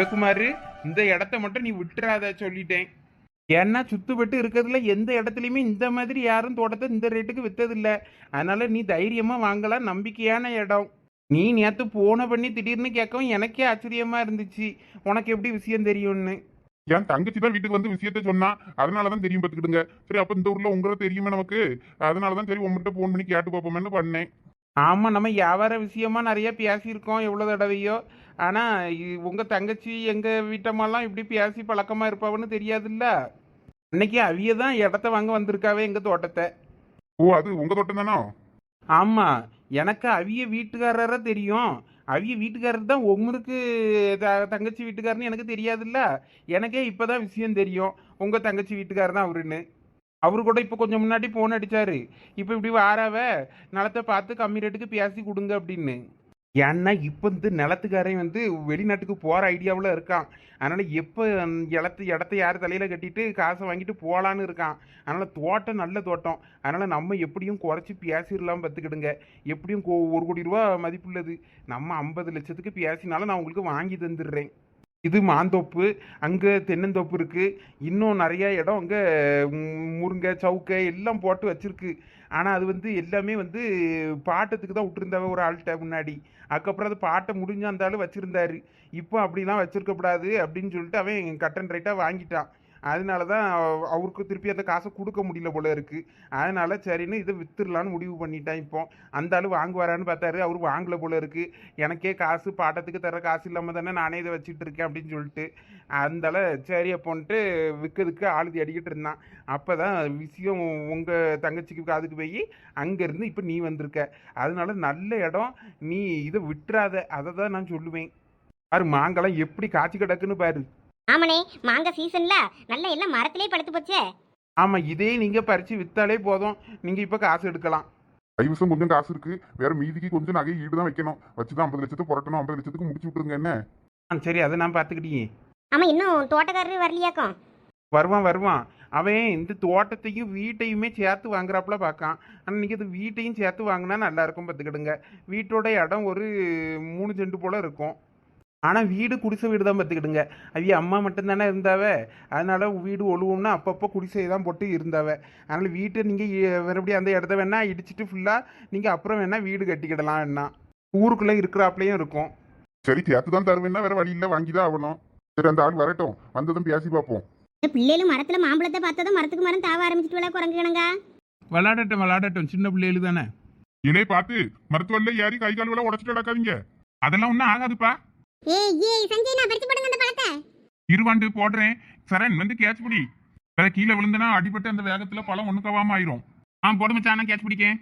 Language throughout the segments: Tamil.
சிவகுமார் இந்த இடத்த மட்டும் நீ விட்டுறாத சொல்லிட்டேன். ஏன்னா சுத்துப்பட்டு இருக்கிறதுல எந்த இடத்துலையுமே இந்த மாதிரி யாரும் தோட்டத்தை இந்த ரேட்டுக்கு வித்ததில்ல. அதனால நீ தைரியமா வாங்கலாம் நம்பிக்கையான இடம். நீ நேத்து போன பண்ணி திடீர்னு கேட்கவும் எனக்கே ஆச்சரியமா இருந்துச்சு. உனக்கு எப்படி விஷயம் தெரியும்னு? என் தங்கச்சி தான் வீட்டுக்கு வந்து விஷயத்த சொன்னா. அதனாலதான் தெரியும் பார்த்துக்கிடுங்க. சரி அப்ப இந்த ஊர்ல உங்களை தெரியுமே நமக்கு? அதனாலதான் சரி உங்ககிட்ட போன் பண்ணி கேட்டு பார்ப்போமேன்னு பண்ணேன். ஆமா நம்ம வியாபார விஷயமா நிறைய பேசியிருக்கோம் எவ்வளோ தடவையோ. ஆனா இ- உங்க தங்கச்சி எங்க வீட்டம்மாலாம் இப்படி பேசி பழக்கமா இருப்பாவன்னு தெரியாதுல்ல? அன்னைக்கு அவிய தான் இடத்த வாங்க வந்திருக்காவே எங்க தோட்டத்தை. ஓ அது உங்க தோட்டம் தானோ? ஆமா எனக்கு அவிய வீட்டுக்காரரா தெரியும். அவிய வீட்டுக்காரர் தான் உங்களுக்கு த- தங்கச்சி வீட்டுக்காரன்னு எனக்கு தெரியாதுல்ல. எனக்கே இப்பதான் விஷயம் தெரியும். உங்க தங்கச்சி வீட்டுக்காரர் தான் அவருன்னு. அவரு கூட இப்போ கொஞ்சம் முன்னாடி ஃபோன் அடிச்சாரு. இப்போ இப்படி வாராவ? நிலத்தை பார்த்து கம்மி ரேட்டுக்கு பேசி கொடுங்க அப்படின்னு. ஏன்னா இப்போ இந்த நிலத்துக்காரன் வந்து வெளிநாட்டுக்கு போகிற ஐடியாவில் இருக்கான். அதனால் எப்போ இடத்து இடத்த யார் தலையில் கட்டிட்டு காசை வாங்கிட்டு போகலான்னு இருக்கான். அதனால் தோட்டம் நல்ல தோட்டம். அதனால் நம்ம எப்படியும் குறைச்சி பேசிடலாம் பார்த்துக்கிடுங்க. எப்படியும் கோ- ஒரு கோடி ரூபா மதிப்புள்ளது. நம்ம ஐம்பது லட்சத்துக்கு பேசினாலும் நான் உங்களுக்கு வாங்கி தந்துடுறேன். இது மாந்தோப்பு அங்கே தென்னந்தோப்பு இருக்குது இன்னும் நிறையா இடம் அங்கே முருங்கை சவுக்கை எல்லாம் போட்டு வச்சுருக்கு. ஆனால் அது வந்து எல்லாமே வந்து பாட்டத்துக்கு தான் விட்டுருந்தாவ ஒரு ஆள்கிட்ட முன்னாடி. அதுக்கப்புறம் அது பாட்டை முடிஞ்சு அந்த ஆள் வச்சுருந்தாரு. இப்போ அப்படிலாம் வச்சுருக்கக்கூடாது அப்படின்னு சொல்லிட்டு அவன் கட்டன் ரைட்டாக வாங்கிட்டான். அதனால தான் அவருக்கு திருப்பி அந்த காசை கொடுக்க முடியல போல இருக்குது அதனால் சரின்னு இதை வித்துடலான்னு முடிவு பண்ணிட்டான் இப்போ. அந்த ஆள் வாங்குவாரான்னு பார்த்தாரு. அவர் வாங்கல போல இருக்குது எனக்கே காசு பாட்டத்துக்கு தர காசு இல்லாமல் தானே நானே இதை வச்சுட்டு இருக்கேன் அப்படின்னு சொல்லிட்டு. அந்தால சரி அப்போன்ட்டு விற்கிறதுக்கு ஆளுதி அடிக்கிட்டு இருந்தான். அப்போ தான் விஷயம் உங்கள் தங்கச்சிக்கு காதுக்கு போய் அங்கேருந்து இப்போ நீ வந்திருக்க. அதனால நல்ல இடம். நீ இதை விட்டுறாத. அதை தான் நான் சொல்லுவேன். பாரு மாங்கெல்லாம் எப்படி காய்ச்சி கிடக்குன்னு பாரு. ஆமாண்ணே மாங்காய் சீசன்ல நல்லா எல்லாம் மரத்திலே படுத்து போச்சே. ஆமாம் இதே நீங்கள் பறித்து விற்றாலே போதும். நீங்கள் இப்போ காசு எடுக்கலாம். கைவசம் கொஞ்சம் காசு இருக்கு. வேற மீதிக்கு கொஞ்சம் நகை ஈடு தான் வைக்கணும். வச்சுதான் ஐம்பது லட்சத்தை புரட்டணும். ஐம்பது லட்சத்துக்கு முடிச்சு விட்டுருங்க என்ன? ஆ சரி அதை நான் பார்த்துக்கிட்டே ஆமா இன்னும் தோட்டக்காரரு வரலையாக்கும்? வருவான் வருவான். அவன் இந்த தோட்டத்தையும் வீட்டையுமே சேர்த்து வாங்குறாப்புல பார்க்கான். ஆனால் நீங்கள் இது வீட்டையும் சேர்த்து வாங்கினா நல்லா இருக்கும் பார்த்துக்கிடுங்க. வீட்டோட இடம் ஒரு மூணு செண்டு போல் இருக்கும். ஆனால் வீடு குடிசை வீடு தான் பார்த்துக்கிடுங்க. அவிய அம்மா மட்டும்தானே இருந்தாவ? அதனால வீடு ஒழுவும்னா அப்பப்போ குடிசை தான் போட்டு இருந்தாவ. அதனால் வீட்டை நீங்கள் மறுபடியும் அந்த இடத்த வேணா இடிச்சிட்டு ஃபுல்லாக நீங்கள் அப்புறம் வேணா வீடு கட்டிக்கிடலாம் வேணா ஊருக்குள்ளே இருக்கிறாப்புலையும் இருக்கும். சரி சேர்த்து தான் தருவேன்னா வேற வழி இல்ல வாங்கி தான் ஆகணும். சரி அந்த ஆள் வரட்டும். வந்ததும் பேசி பார்ப்போம். இந்த பிள்ளைகளும் மரத்துல மாம்பழத்தை பார்த்ததும் மரத்துக்கு மரம் தாவ ஆரம்பிச்சிட்டு விட குரங்குகணுங்க விளாடட்டும் விளாடட்டும். சின்ன பிள்ளைகள் தானே. இலே பார்த்து மருத்துவல்ல ஏறி கை கால் விட உடச்சிட்டு நடக்காதீங்க அதெல்லாம் ஒன்றும் ஆகாதுப்பா. ஏய் ஏய் சஞ்சய் நான் பறிச்சு போடுங்க அந்த பழத்தை. இருவாண்டு போடுறேன். சரண் வந்து கேட்ச் பிடி. வேற கீழே விழுந்தனா அடிபட்டு அந்த வேகத்துல பழம் ஒண்ணுக்கவாம ஆயிரும். ஆ போடு மச்சான் கேட்ச் பிடிக்கேன்.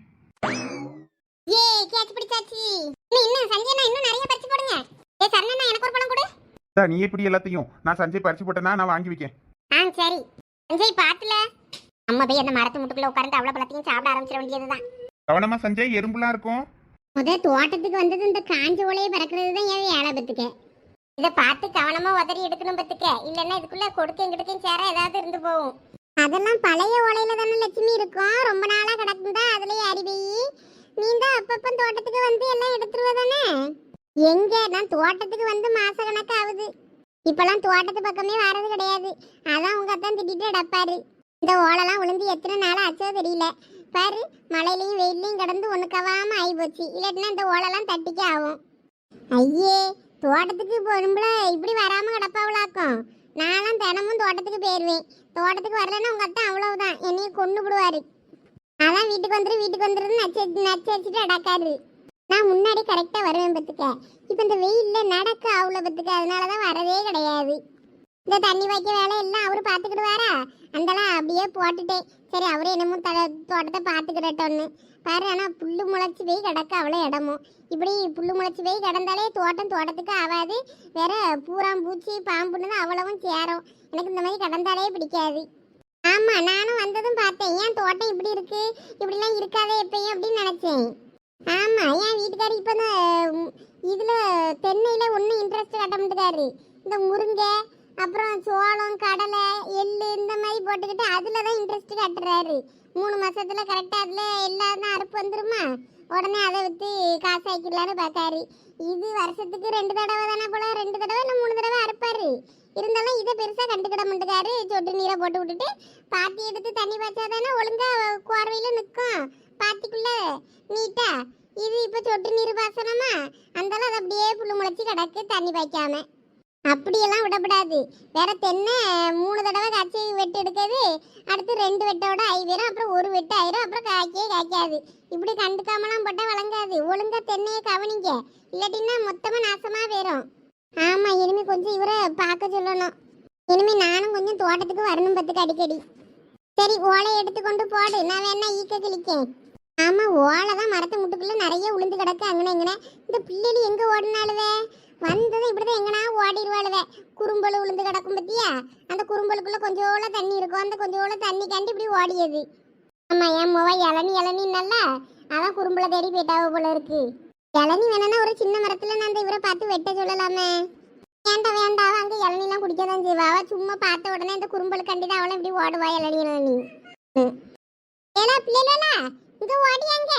ஏய் கேட்ச் பிடிச்சாச்சு. இன்னும் இன்னும் சஞ்சய் இன்னும் நிறைய பறிச்சு போடுங்க. ஏய் சரணா எனக்கு ஒரு பழம் கொடு. நீ எப்படி எல்லாத்தையும். நான் சஞ்சய் பறிச்சு போட்டேன்னா நான் வாங்கி வைக்கேன். ஆ சரி. சஞ்சய் பாத்துல. அம்மா போய் அந்த மரத்து முட்டுக்குள்ள உட்கார்ந்து அவ்வளவு பழத்தையும் சாப்பிட ஆரம்பிச்சிட வேண்டியதுதான். கவனமா சஞ்சய் எறும்புலாம் இருக்கும். முத தோட்டத்துக்கு வந்தது இந்த காஞ்ச ஓலையை பறக்கிறது தான் என் வேலை பத்துக்க. இதை பார்த்து கவனமா உதறி எடுக்கணும் பத்துக்க. இல்லைன்னா இதுக்குள்ள கொடுக்கையும் கிடக்கையும் சேர ஏதாவது இருந்து போகும். அதெல்லாம் பழைய ஓலையில தானே லட்சுமி இருக்கும். ரொம்ப நாளா கிடக்குதா அதுலயே அறிவி நீ தான் அப்பப்ப தோட்டத்துக்கு வந்து எல்லாம் எடுத்துருவ தானே? எங்க? நான் தோட்டத்துக்கு வந்து மாச கணக்கு ஆகுது இப்பெல்லாம் தோட்டத்து பக்கமே வர்றது கிடையாது. அதான் உங்க அத்தான் திட்டிட்டு அடப்பாரு இந்த ஓலைலாம் விழுந்து எத்தனை நாள் ஆச்சோ தெரியல. பாரு மழையிலையும் வெயிலையும் கிடந்து ஒன்று ஆகி போச்சு இல்லாட்டினா இந்த ஓலெல்லாம் தட்டிக்க ஆகும். ஐயே தோட்டத்துக்கு பொறும்புல இப்படி வராமல் கிடப்பாவளாக்கும். நான்லாம் தினமும் தோட்டத்துக்கு போயிடுவேன் தோட்டத்துக்கு வரலன்னா உங்கள் அத்தான் அவ்வளவுதான். என்னையும் கொண்டு விடுவாரு. அதான் வீட்டுக்கு வந்துரு வீட்டுக்கு வந்துருன்னு நச்சு நச்சு வச்சுட்டு அடக்காரு நான் முன்னாடி கரெக்டாக வருவேன் பார்த்துக்க. இப்போ இந்த வெயிலில் நடக்க அவ்வளோ பார்த்துக்க. அதனால தான் வரவே கிடையாது. இந்த தண்ணி வைக்க வேலை எல்லாம் அவரு பார்த்துக்கிடுவாரா? அந்தெல்லாம் அப்படியே போட்டுட்டேன். சரி அவரே என்னமோ த தோட்டத்தை பார்த்துக்கிடட்டோன்னு பாரு ஆனால் புல்லு முளைச்சி போய் கிடக்க அவ்வளோ இடமும் இப்படி புல்லு முளைச்சி போய் கிடந்தாலே தோட்டம் தோட்டத்துக்கு ஆகாது வேற பூராம் பூச்சி பாம்புன்னு தான் அவ்வளவும் சேரும். எனக்கு இந்த மாதிரி கிடந்தாலே பிடிக்காது. ஆமாம் நானும் வந்ததும் பார்த்தேன். ஏன் தோட்டம் இப்படி இருக்கு? இப்படிலாம் இருக்காதே எப்பயும் அப்படின்னு நினச்சேன். ஆமாம் ஏன் வீட்டுக்காரர் இப்போ தான் இதில் தென்னையில் ஒன்றும் இன்ட்ரெஸ்ட் கட்ட மாட்டேக்காரு இந்த முருங்கை அப்புறம் சோளம் கடலை எள்ளு இந்த மாதிரி போட்டுக்கிட்டு அதில் தான் இன்ட்ரெஸ்ட் கட்டுறாரு. மூணு மாதத்தில் கரெக்டாக அதில் எல்லாம் தான் அறுப்பு வந்துருமா? உடனே அதை விற்று காசு ஆக்கிடலான்னு பார்த்தாரு. இது வருஷத்துக்கு ரெண்டு தடவை தானே போல? ரெண்டு தடவை இல்லை மூணு தடவை அறுப்பாரு. இருந்தாலும் இதை பெருசாக கண்டுக்கிட மாட்டேக்காரு சொட்டு நீரை போட்டு விட்டுட்டு பாத்தி எடுத்து தண்ணி பாய்ச்சா தானே ஒழுங்கா கோர்வையில் நிற்கும். பாத்திக்குள்ள நீட்டா. இது இப்போ சொட்டு நீர் பாசனமா? அந்தாலும் அது அப்படியே புல்லு முளைச்சி கிடக்கு தண்ணி பாய்க்காமல் அப்படியெல்லாம் விடப்படாது. வேற தென்னை மூணு தடவை காய்ச்சி வெட்டு எடுக்காது அடுத்து ரெண்டு வெட்டோட ஐவேரும் அப்புறம் ஒரு வெட்டு ஆயிரும் அப்புறம் காய்க்கே காய்க்காது. இப்படி கண்டுக்காமலாம் போட்டால் வழங்காது. ஒழுங்கா தென்னையை கவனிங்க. இல்லாட்டின்னா மொத்தமாக நாசமாக போயிடும் ஆமாம் இனிமே கொஞ்சம் இவரை பார்க்க சொல்லணும். இனிமே நானும் கொஞ்சம் தோட்டத்துக்கு வரணும் பத்துக்கு அடிக்கடி. சரி ஓலை எடுத்து கொண்டு போடு. நான் வேணா ஈக்க கிழிக்கேன். ஆமா ஓலை தான் மரத்து முட்டுக்குள்ள நிறைய உளுந்து கிடக்கு. அங்கன இங்கன. இந்த பிள்ளைகள் எங்க ஓடினாலுவே வந்ததும் இப்படிதான் எங்கனா ஓடிடுவாளுவே. குறும்பல் உளுந்து கிடக்கும் பத்தியா? அந்த குறும்பலுக்குள்ள கொஞ்சோள தண்ணி இருக்கும். அந்த கொஞ்சோள தண்ணி கண்டு இப்படி ஓடியது. ஆமா என் முவ இளநி இளநி நல்லா. அதான் குறும்புல தேடி போயிட்டாவ போல இருக்கு. இளநி வேணும்னா ஒரு சின்ன மரத்துல நான் அந்த இவரை பார்த்து வெட்ட சொல்லலாமே. வேண்டாம் வேண்டாம் அங்க இளநிலாம் குடிக்க தான் செய்வா. அவ சும்மா பார்த்த உடனே இந்த குறும்பல் கண்டிதான் அவளும் இப்படி ஓடுவா இளநி இளநி. ம். ஏலா பிள்ளைகளா இங்க ஓடியாங்க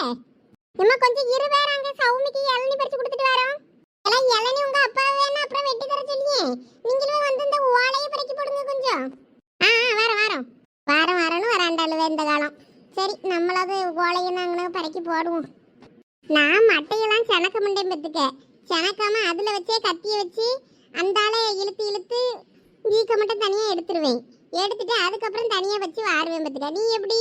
இம்மா கொஞ்சம் இரு வேற அங்க. சௌமிக்கு இளநி பறிச்சு கொடுத்துட்டு வரோம். ஆனா இளநி உங்க அப்பா வேணா அப்புறம் வெட்டி தர சொல்லியே. நீங்களும் வந்து இந்த ஓலையை பறக்கி போடுங்க கொஞ்சம். ஆ ஆ வாரம் வாரம். வாரம் வாரம்னு வராண்டாளுவே இந்த காலம். சரி நம்மளாவது ஓலையை நாங்களும் பறக்கி போடுவோம். நான் மட்டையெல்லாம் செனக்க முடியும் பத்துக்க செனக்காம அதுல வச்சே கத்திய வச்சு அந்தால இழுத்து இழுத்து வீக்க மட்டும் தனியா எடுத்துருவேன். எடுத்துட்டு அதுக்கப்புறம் தனியா வச்சு வாருவேன் பத்துக்க நீ எப்படி?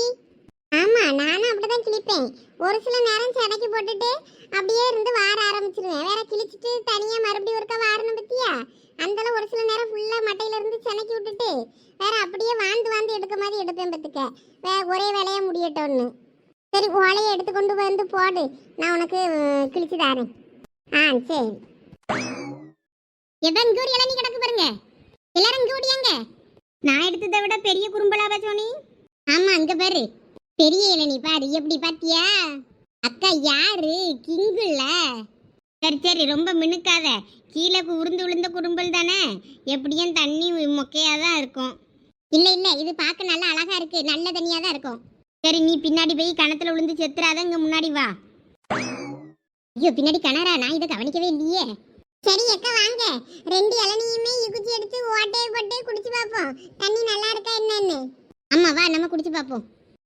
ஆமா நானும் அப்படிதான் கிழிப்பேன். ஒரு சில நேரம் செடக்கி போட்டுட்டு அப்படியே இருந்து வார ஆரம்பிச்சிருவேன். வேற கிழிச்சிட்டு தனியா மறுபடியும் ஒருக்கா வாரணும் பத்தியா? அந்தளவு ஒரு சில நேரம் ஃபுல்லா மட்டையில இருந்து செனக்கி விட்டுட்டு வேற அப்படியே வாழ்ந்து வாழ்ந்து எடுக்க மாதிரி எடுப்பேன் பத்துக்க வே ஒரே வேலையா முடியட்டோன்னு சரி ஓலையை எடுத்து கொண்டு வந்து போடு. நான் உனக்கு கிழிச்சு தரேன். ஆ சரி. எவன் கூடி எல்லாம் இளநீ கிடக்கு பாருங்க. எல்லாரும் இங்க நான் எடுத்ததை விட பெரிய குறும்பலாவா சோனி? ஆமா அங்க பாரு. பெரிய இளநீ பாரு எப்படி பாத்தியா? அக்கா யாரு? கிங்குல்ல சரி சரி ரொம்ப மினுக்காத. கீழே உருந்து விழுந்த குறும்பல் தானே? எப்படியும் தண்ணி மொக்கையாக தான் இருக்கும். இல்லை இல்லை இது பார்க்க நல்லா அழகா இருக்கு. நல்ல தண்ணியாக தான் இருக்கும். சரி நீ பின்னாடி போய் கணத்தில் விழுந்து செத்துறாத இங்கே முன்னாடி வா. ஐயோ பின்னாடி கணரா நான் இதை கவனிக்கவே இல்லையே. சரி அக்கா வாங்க. ரெண்டு இளநியுமே குச்சி எடுத்து ஓட்டையை போட்டு குடிச்சு பார்ப்போம். தண்ணி நல்லா இருக்கா என்னன்னு? ஆமாம் வா நம்ம குடிச்சு பார்ப்போம்.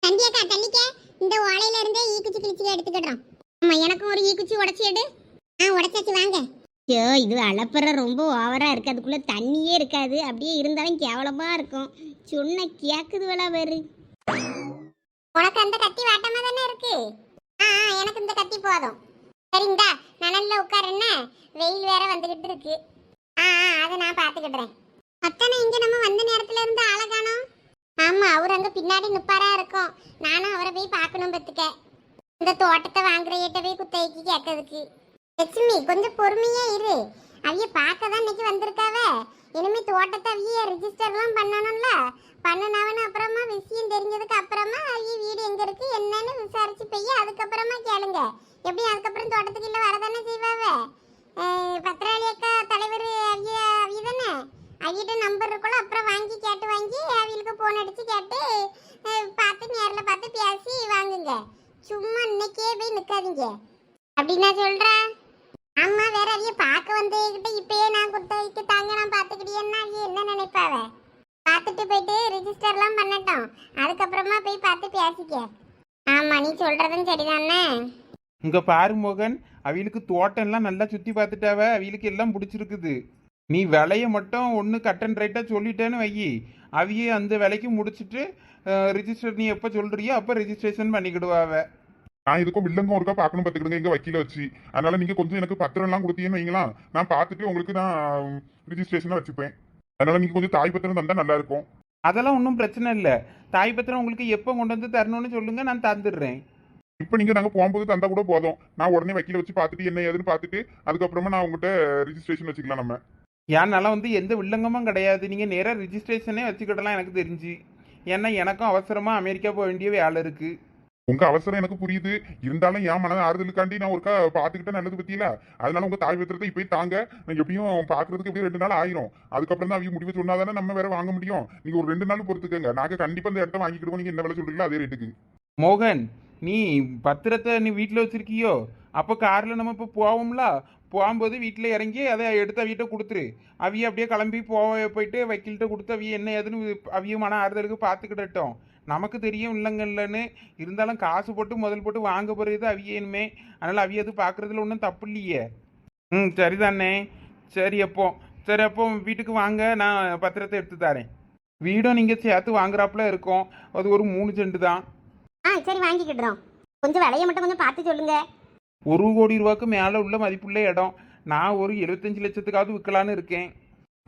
சந்தியாக்கா தள்ளிக்க. இந்த ஓலையில இருந்தே ஈக்குச்சி கிழிச்சி எடுத்துக்கிடுறோம். ஆமா எனக்கும் ஒரு ஈக்குச்சி உடச்சி எடு. ஆ உடச்சாச்சு வாங்க. ஐயோ இது அளப்புற ரொம்ப ஓவரா இருக்கு. அதுக்குள்ள தண்ணியே இருக்காது. அப்படியே இருந்தாலும் கேவலமா இருக்கும். சொன்ன கேக்குது வேலை வேறு உனக்கு அந்த கத்தி வாட்டமா தானே இருக்கு? ஆ ஆ, எனக்கு இந்த கத்தி போதும். சரிங்களா நனல்ல உட்காருன்னா வெயில் வேற வந்துகிட்டு இருக்கு. ஆ ஆ அதை நான் பாத்துக்கிடுறேன் அத்தனை இங்க நம்ம வந்த நேரத்துல இருந்து ஆளை காணோம். ஆமா அவர் அங்க பின்னாடி நிப்பாரா இருக்கும். நானும் அவரை போய் பார்க்கணும் பத்துக்க. இந்த தோட்டத்தை வாங்குற ஏட்ட போய் குத்தகைக்கு கேட்கறதுக்கு. லட்சுமி கொஞ்சம் பொறுமையா இரு. அவிய பார்க்க தான் இன்னைக்கு வந்திருக்காவ. இனிமே தோட்டத்தை அவிய ரிஜிஸ்டர்லாம் பண்ணணும்ல. பண்ணினவன அப்புறமா விஷயம் தெரிஞ்சதுக்கு அப்புறமா அவிய வீடு எங்க இருக்கு என்னன்னு விசாரிச்சு போய் அதுக்கப்புறமா கேளுங்க. எப்படி அதுக்கப்புறம் தோட்டத்துக்கு இல்லை வரதானே செய்வாவ? பத்திராளி அக்கா தலைவர் அவிய அவிய தானே அவிட்ட நம்பர் இருக்குள்ள அப்புறம் வாங்கி கேட்டு வாங்கி அவிகளுக்கு போன் அடித்து கேட்டு பார்த்து நேரில் பார்த்து பேசி வாங்குங்க. சும்மா இன்னைக்கே போய் நிற்காதீங்க அப்படி நான் சொல்கிறேன் அம்மா வேற அவிய பார்க்க வந்ததுக்கிட்ட இப்பயே நான் குத்தகைக்கு தாங்க நான் பார்த்துக்கிட்டேன்னா அவிய என்ன நினைப்பாவ பார்த்துட்டு போயிட்டு ரிஜிஸ்டர்லாம் பண்ணட்டும். அதுக்கப்புறமா போய் பார்த்து பேசிக்க. ஆமாம் நீ சொல்கிறதும் சரிதானே? இங்கே பாரு மோகன் அவளுக்கு தோட்டம்லாம் நல்லா சுற்றி பார்த்துட்டாவ. அவளுக்கு எல்லாம் பிடிச்சிருக்குது. நீ விலைய மட்டும் ஒன்று கட்டன் ரைட்டாக சொல்லிட்டேன்னு வையி. அவிய அந்த விலைக்கு முடிச்சிட்டு ரிஜிஸ்டர் நீ எப்போ சொல்றியோ அப்போ ரிஜிஸ்ட்ரேஷன் பண்ணிக்கிடுவாவ நான் இதுக்கும் வில்லங்கம் ஒருக்கா பார்க்கணும் பார்த்துக்கிடுங்க எங்க வக்கீல வச்சு. அதனால நீங்க கொஞ்சம் எனக்கு பத்திரம் எல்லாம் கொடுத்தீங்கன்னு வைங்களா நான் பார்த்துட்டு உங்களுக்கு நான் ரிஜிஸ்ட்ரேஷனா வச்சுப்பேன். அதனால நீங்க கொஞ்சம் தாய் பத்திரம் தந்தா நல்லா இருக்கும். அதெல்லாம் ஒன்றும் பிரச்சனை இல்லை. தாய் பத்திரம் உங்களுக்கு எப்போ கொண்டு வந்து தரணும்னு சொல்லுங்க நான் தந்துடுறேன். இப்போ நீங்க நாங்க போகும்போது தந்தா கூட போதும். நான் உடனே வக்கீல வச்சு பார்த்துட்டு என்ன ஏதுன்னு பார்த்துட்டு அதுக்கப்புறமா நான் உங்ககிட்ட ரிஜிஸ்ட்ரேஷன் வச்சுக்கலாம் நம்ம. ஏன்னால வந்து எந்த வில்லங்கமும் கிடையாது. நீங்கள் நேராக ரிஜிஸ்ட்ரேஷனே வச்சுக்கிடலாம் எனக்கு தெரிஞ்சு. ஏன்னா எனக்கும் அவசரமாக அமெரிக்கா போக வேண்டிய வேலை இருக்குது உங்க அவசரம் எனக்கு புரியுது. இருந்தாலும் என் மன ஆறுதலுக்காண்டி நான் ஒருக்கா பார்த்துக்கிட்டே நல்லது பத்தியில. அதனால உங்க தாய் பத்திரத்தை இப்போய் தாங்க. நான் எப்படியும் பார்க்கறதுக்கு எப்படியும் ரெண்டு நாள் ஆயிரும். அதுக்கப்புறம் தான் அவங்க முடிவு சொன்னாதானே நம்ம வேற வாங்க முடியும். நீங்க ஒரு ரெண்டு நாள் பொறுத்துக்கங்க. நாங்க கண்டிப்பா இந்த இடத்த வாங்கிக்கிடுவோம். நீங்க என்ன விலை சொல்றீங்களோ அதே ரேட்டுக்கு மோகன் நீ பத்திரத்தை நீ வீட்டில் வச்சிருக்கியோ? அப்போ காரில் நம்ம இப்போ போவோம்ல போகும்போது வீட்டில் இறங்கி அதை எடுத்து அவிகிட்ட கொடுத்துரு. அவிய அப்படியே கிளம்பி போக போயிட்டு வக்கீல்கிட்ட கொடுத்து அவிய என்ன ஏதுன்னு அவிய மன ஆறுதலுக்கு பார்த்துக்கிடட்டும். நமக்கு தெரியும் இல்லைங்க இல்லைன்னு இருந்தாலும் காசு போட்டு முதல் போட்டு வாங்க போகிறது அவியனுமே அதனால் அவிய அது பார்க்குறதுல ஒன்றும் தப்பு இல்லையே. ம் சரிதானே. சரி அப்போ. சரி அப்போ வீட்டுக்கு வாங்க. நான் பத்திரத்தை எடுத்து தரேன். வீடும் நீங்கள் சேர்த்து வாங்குறாப்புல இருக்கும். அது ஒரு மூணு செண்டு தான். ஆ சரி வாங்கிக்கிடுறோம். கொஞ்சம் விலையை மட்டும் கொஞ்சம் பார்த்து சொல்லுங்கள் ஒரு கோடி ரூபாய்க்கு மேலே உள்ள மதிப்புள்ள இடம். நான் ஒரு எழுபத்தஞ்சு லட்சத்துக்காவது விற்கலான்னு இருக்கேன்.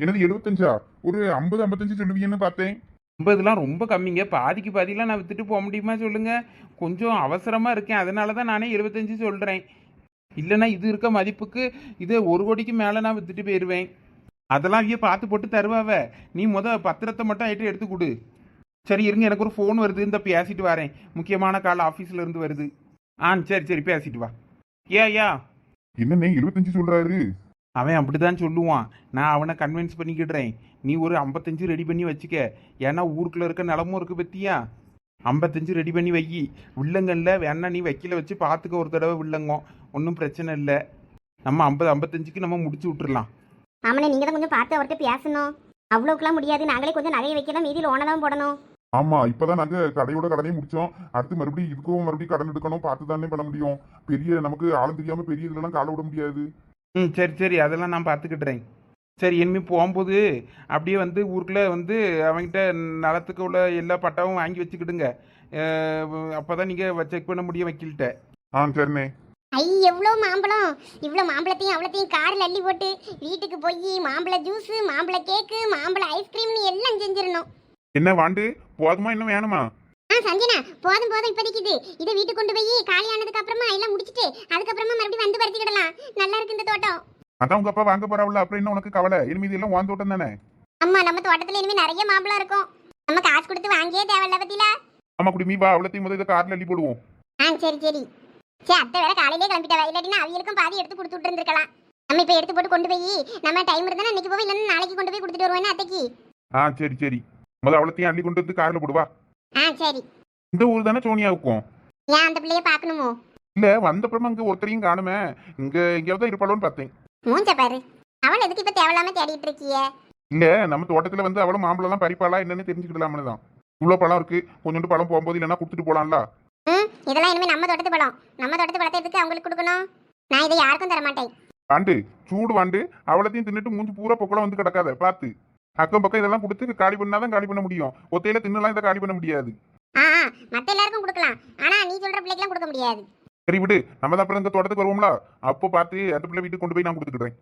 என்னது எழுபத்தஞ்சா? ஒரு ஐம்பது ஐம்பத்தஞ்சு சொல்லுவீங்கன்னு பார்த்தேன். ஐம்பதுலாம் ரொம்ப கம்மிங்க. பாதிக்கு பாதிலாம் நான் வித்துட்டு போக முடியுமா சொல்லுங்க. கொஞ்சம் அவசரமாக இருக்கேன். அதனால தான் நானே எழுபத்தஞ்சு சொல்கிறேன் இல்லைன்னா இது இருக்க மதிப்புக்கு இது ஒரு கோடிக்கு மேலே நான் வித்துட்டு போயிடுவேன் அதெல்லாம் ஐயா பார்த்து போட்டு தருவாவ. நீ முத பத்திரத்தை மட்டும் ஆயிட்டு எடுத்து கொடு. சரி இருங்க எனக்கு ஒரு ஃபோன் வருது. இந்த பேசிட்டு வரேன். முக்கியமான கால் ஆஃபீஸில் இருந்து வருது. ஆ சரி சரி பேசிட்டு வா. ஏ யா என்னண்ணே எழுபத்தஞ்சு சொல்றாரு? அவன் அப்படிதான் சொல்லுவான். நான் அவனை கன்வின்ஸ் பண்ணிக்கிடுறேன். நீ ஒரு ஐம்பத்தஞ்சு ரெடி பண்ணி வச்சுக்க. ஏன்னா ஊருக்குள்ள இருக்க நிலமும் இருக்கு பத்தியா? ஐம்பத்தஞ்சு ரெடி பண்ணி வை. வில்லங்கல்ல வேணா நீ வைக்கல வச்சு பார்த்துக்க ஒரு தடவை வில்லங்கம். ஒன்றும் பிரச்சனை இல்லை. நம்ம ஐம்பது ஐம்பத்தஞ்சுக்கு நம்ம முடிச்சு விட்டுறலாம். ஆமாண்ணே நீங்கள் தான் கொஞ்சம் பார்த்து அவர்கிட்ட பேசணும். அவ்வளோக்கெல்லாம் முடியாது. நாங்களே கொஞ்சம் நகையை வைக்கலாம் மீதி லோனை தான் போடணும். ஆமா இப்பதான் நாங்க கடையோட கடனையும் முடிச்சோம். அடுத்து மறுபடியும் இதுக்கும் மறுபடியும் கடன் எடுக்கணும் பார்த்து தானே பண்ண முடியும். பெரிய நமக்கு ஆளும் தெரியாம பெரிய இதுல கால விட முடியாது. ம் சரி சரி. அதெல்லாம் நான் பார்த்துக்கிட்டுறேன். சரி இனிமே போகும்போது அப்படியே வந்து ஊருக்குள்ளே வந்து அவன்கிட்ட நிலத்துக்கு உள்ள எல்லா பட்டாவும் வாங்கி வச்சுக்கிடுங்க. அப்போ தான் நீங்கள் செக் பண்ண முடியும் வக்கீல்கிட்ட. ஆ சரிண்ணே. ஐ எவ்வளோ மாம்பழம்? இவ்வளோ மாம்பழத்தையும் அவ்வளோத்தையும் காரில் அள்ளி போட்டு வீட்டுக்கு போய் மாம்பழ ஜூஸு மாம்பழ கேக்கு மாம்பழ ஐஸ்கிரீம்னு எல்லாம் செஞ்சிடணும். என்ன வாண்டு? போதுமா இன்னும் வேணுமா? ஆ சஞ்சனா போதும் போதும் இப்போதைக்கு இது இதை வீட்டுக்கு கொண்டு போய் காலி ஆனதுக்கு அப்புறமா எல்லாம் முடிச்சிட்டு அதுக்கப்புறமா மறுபடியும் வந்து பறிச்சுக்கிடலாம் நல்லா இருக்கு இந்த தோட்டம். அதான் உங்க அப்பா வாங்க போறாவுல அப்புறம் என்ன உனக்கு கவலை. இனிமே இதெல்லாம் வாந்து விட்டம் தானே? அம்மா நம்ம தோட்டத்துல இனிமே நிறைய மாம்பழம் இருக்கும். நம்ம காசு கொடுத்து வாங்கியே தேவையில்ல பத்திலா? ஆமா குடிமி வா அவ்வளோத்தையும் முதல் இதை கார்ல அள்ளி போடுவோம். ஆ சரி சரி. சரி அத்தை வேற காலையிலே கிளம்பிட்டவா. இல்லாட்டினா அவியலுக்கும் பாதி எடுத்து கொடுத்து விட்டு இருந்திருக்கலாம் நம்ம இப்போ எடுத்து போட்டு கொண்டு போய் நம்ம டைம் இருந்தா இன்னைக்கு போவோம் இல்லைன்னா நாளைக்கு கொண்டு போய் கொடுத்துட்டு வருவோம் அத்தைக்கு? ஆ சரி சரி. முதல் அவ்வளோத்தையும் அள்ளி கொண்டு வந்து கார்ல போடுவா. ஆ சரி. இந்த ஊர் தானே சோனியாவுக்கும்? ஏன் அந்த பிள்ளைய பார்க்கணுமோ? இல்ல வந்தப்புறமா இங்க ஒருத்தரையும் காணுமே. இங்க எங்கேயாவது இருப்பாளோன்னு பார்த்தேன். மூஞ்ச பாரு. அவள் எதுக்கு இப்போ தேவையில்லாம தேடிட்டு இருக்கியே இல்ல நம்ம தோட்டத்துல வந்து அவளும் மாம்பழம் எல்லாம் பறிப்பாளா என்னன்னு தெரிஞ்சுக்கிடலாம்னு தான். இவ்வளவு பழம் இருக்கு. கொஞ்சோண்டு பழம் போகும்போது இல்லைன்னா கொடுத்துட்டு போலாம்ல. ம் இதெல்லாம் இனிமே நம்ம தோட்டத்து பழம். நம்ம தோட்டத்து பழத்தை எதுக்கு அவங்களுக்கு கொடுக்கணும்? நான் இதை யாருக்கும் தர மாட்டேன் வாண்டு சூடு வாண்டு. அவளத்தையும் தின்னுட்டு மூஞ்சி பூரா பொக்கலம் வந்து கிடக்காத பார்த்து. அக்கம் பக்கம் இதெல்லாம் கொடுத்து காலி பண்ணாதான் காலி பண்ண முடியும். ஒத்தையில தின்னலாம் இதை காலி பண்ண முடியாது. ஆ எல்லாருக்கும் கொடுக்கலாம். ஆனா நீ சொல்ற பிள்ளைக்கெல்லாம் கொடுக்க முடியாது. சரி விடு. நம்ம தான் அப்புறம் இந்த தோட்டத்துக்கு வருவோம்ல? அப்போ பார்த்து அந்த பிள்ளை வீட்டுக்கு கொண்டு போய் நான் கொடுத்துக்கிறேன்